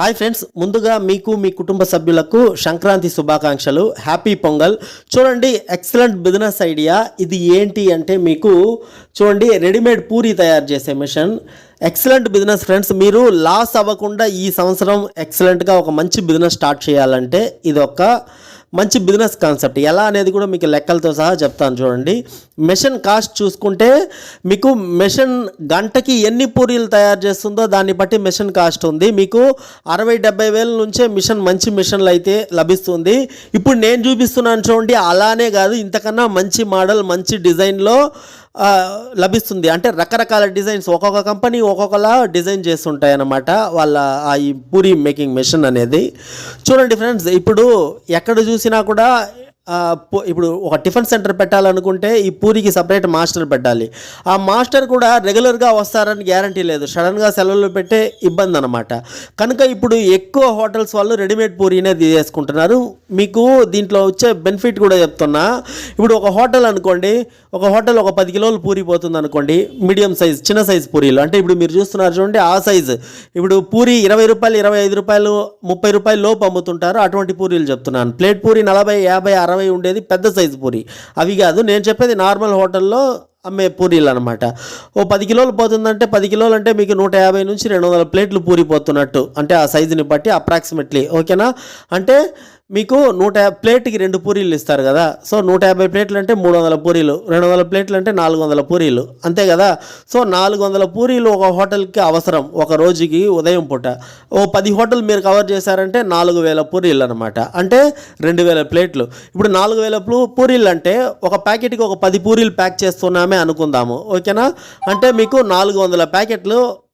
Hi friends ముందుగా మీకు మీ కుటుంబ సభ్యులకు సంక్రాంతి శుభాకాంక్షలు. హ్యాపీ పొంగల్. చూడండి ఎక్సలెంట్ బిజినెస్ ఐడియా. ఇది ఏంటి అంటే మీకు చూడండి రెడీమేడ్ పూరి తయారు చేసే మిషన్. ఎక్సలెంట్ బిజినెస్ ఫ్రెండ్స్ మీరు లాస్ అవ్వకుండా ఈ సంవత్సరం ఎక్సలెంట్గా ఒక మంచి బిజినెస్ స్టార్ట్ చేయాలంటే ఇది ఒక మంచి బిజినెస్ కాన్సెప్ట్. ఎలా అనేది కూడా మీకు లెక్కలతో సహా చెప్తాను చూడండి. మెషిన్ కాస్ట్ చూసుకుంటే మీకు మెషిన్ గంటకి ఎన్ని పూరీలు తయారు చేస్తుందో దాన్ని బట్టి మెషిన్ కాస్ట్ ఉంది. మీకు అరవై డెబ్బై వేల నుంచే మిషన్ మంచి మిషన్లు అయితే లభిస్తుంది. ఇప్పుడు నేను చూపిస్తున్నాను చూడండి అలానే కాదు ఇంతకన్నా మంచి మోడల్ మంచి డిజైన్లో లభిస్తుంది. అంటే రకరకాల డిజైన్స్ ఒక్కొక్క కంపెనీ ఒక్కొక్కలా డిజైన్ చేస్తుంటాయి అన్నమాట వాళ్ళ ఆ ఈ పూరి మేకింగ్ మెషిన్ అనేది. చూడండి ఫ్రెండ్స్ ఇప్పుడు ఎక్కడ చూసినా కూడా ఇప్పుడు ఒక టిఫిన్ సెంటర్ పెట్టాలనుకుంటే ఈ పూరికి సపరేట్ మాస్టర్ పెట్టాలి. ఆ మాస్టర్ కూడా రెగ్యులర్గా వస్తారని గ్యారంటీ లేదు. సడన్గా సెలవులు పెట్టే ఇబ్బంది అనమాట కనుక ఇప్పుడు ఎక్కువ హోటల్స్ వాళ్ళు రెడీమేడ్ పూరీనే తీసుకుంటున్నారు మీకు దీంట్లో వచ్చే బెనిఫిట్ కూడా చెప్తున్నా. ఇప్పుడు ఒక హోటల్ అనుకోండి ఒక హోటల్ ఒక పది కిలోలు పూరి పోతుంది అనుకోండి మీడియం సైజ్ చిన్న సైజ్ పూరీలు. అంటే ఇప్పుడు మీరు చూస్తున్నారు చూడండి ఆ సైజు. ఇప్పుడు పూరి ఇరవై రూపాయలు ఇరవై ఐదు రూపాయలు ముప్పై రూపాయలు లోపు అమ్ముతుంటారు. అటువంటి పూరీలు చెప్తున్నాను. ప్లేట్ పూరి నలభై యాభై అరవై ఉండేది పెద్ద సైజు పూరి. అవి కాదు నేను చెప్పేది నార్మల్ హోటల్లో అమ్మే పూరీలు అనమాట ఓ పది కిలోలు పోతుందంటే పది కిలోలు అంటే మీకు నూట యాభై నుంచి రెండు వందల ప్లేట్లు పూరి పోతున్నట్టు అంటే ఆ సైజుని బట్టి అప్రాక్సిమేట్లీ ఓకేనా? అంటే మీకు నూట యాభై ప్లేట్కి రెండు పూరీలు ఇస్తారు కదా. సో నూట యాభై ప్లేట్లు అంటే మూడు వందల పూరీలు రెండు వందల ప్లేట్లు అంటే నాలుగు వందల పూరీలు అంతే కదా? సో నాలుగు వందల పూరీలు ఒక హోటల్కి అవసరం ఒక రోజుకి ఉదయం పూట. ఓ పది హోటల్ మీరు కవర్ చేశారంటే నాలుగు వేల పూరీలు అనమాట అంటే రెండు వేల ప్లేట్లు. ఇప్పుడు నాలుగు వేల పూరీలు అంటే ఒక ప్యాకెట్కి ఒక పది పూరీలు ప్యాక్ చేస్తున్నామే అనుకుందాము ఓకేనా? అంటే మీకు నాలుగు వందల ప్యాకెట్లు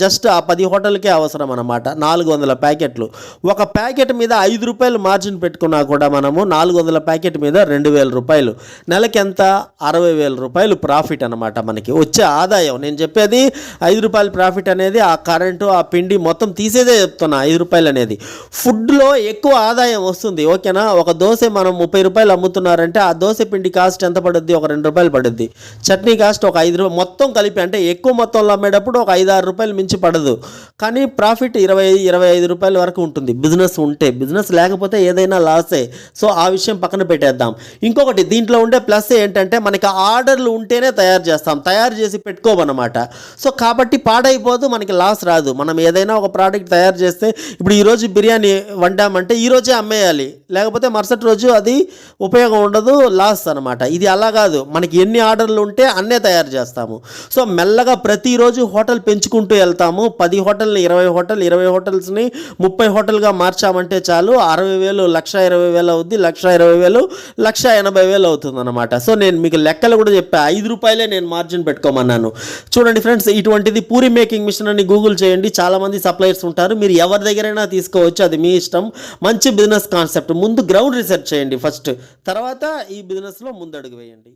జస్ట్ ఆ పది హోటల్కే అవసరం అనమాట నాలుగు వందల ప్యాకెట్లు. ఒక ప్యాకెట్ మీద ఐదు రూపాయలు మార్జిన్ పెట్టుకున్నా కూడా మనము నాలుగు వందల ప్యాకెట్ మీద రెండు వేల రూపాయలు. నెలకెంత? అరవై వేల రూపాయలు ప్రాఫిట్ అనమాట మనకి. వచ్చే ఆదాయం. నేను చెప్పేది ఐదు రూపాయల ప్రాఫిట్ అనేది ఆ కరెంటు ఆ పిండి మొత్తం తీసేదే చెప్తున్నా ఐదు రూపాయలు అనేది. ఫుడ్లో ఎక్కువ ఆదాయం వస్తుంది. ఓకేనా? ఒక దోశ మనం ముప్పై రూపాయలు అమ్ముతున్నారంటే ఆ దోశ పిండి కాస్ట్ ఎంత పడుద్ది? ఒక రెండు రూపాయలు పడుద్ది. చట్నీ కాస్ట్ ఒక ఐదు రూపాయలు మొత్తం కలిపి అంటే ఎక్కువ మొత్తంలో అమ్మేటప్పుడు ఒక ఐదు ఆరు రూపాయలు మించి పడదు. కానీ ప్రాఫిట్ ఇరవై ఇరవై ఐదు రూపాయల వరకు ఉంటుంది. బిజినెస్ ఉంటే బిజినెస్ లేకపోతే ఏదైనా లాసే. సో ఆ విషయం పక్కన పెట్టేద్దాం. ఇంకొకటి దీంట్లో ఉండే ప్లస్ ఏంటంటే మనకి ఆర్డర్లు ఉంటేనే తయారు చేస్తాం. తయారు చేసి పెట్టుకోమన్నమాట. సో కాబట్టి పాడైపోదు మనకి లాస్ రాదు. మనం ఏదైనా ఒక ప్రోడక్ట్ తయారు చేస్తే ఇప్పుడు ఈరోజు బిర్యానీ వండామంటే ఈ రోజే అమ్మేయాలి. లేకపోతే మరుసటి రోజు అది ఉపయోగం ఉండదు లాస్ అనమాట ఇది అలా కాదు. మనకి ఎన్ని ఆర్డర్లు ఉంటే అన్నే తయారు చేస్తాము. సో మెల్లగా ప్రతిరోజు హోటల్ పెంచు పెంచుకుంటూ వెళ్తాము. పది హోటల్ని ఇరవై హోటల్ ఇరవై హోటల్స్ని ముప్పై హోటల్గా మార్చామంటే చాలు. అరవై వేలు లక్ష ఇరవై వేలు అవుద్ది లక్ష ఇరవై వేలు లక్ష ఎనభై వేలు అవుతుంది అనమాట సో నేను మీకు లెక్కలు కూడా చెప్పా. ఐదు రూపాయలే నేను మార్జిన్ పెట్టుకోమన్నాను. చూడండి ఫ్రెండ్స్ ఇటువంటిది పూరి మేకింగ్ మిషన్ అని గూగుల్ చేయండి. చాలామంది సప్లయర్స్ ఉంటారు. మీరు ఎవరి దగ్గరైనా తీసుకోవచ్చు. అది మీ ఇష్టం. మంచి బిజినెస్ కాన్సెప్ట్. ముందు గ్రౌండ్ రీసెర్చ్ చేయండి ఫస్ట్. తర్వాత ఈ బిజినెస్లో ముందడుగు వేయండి.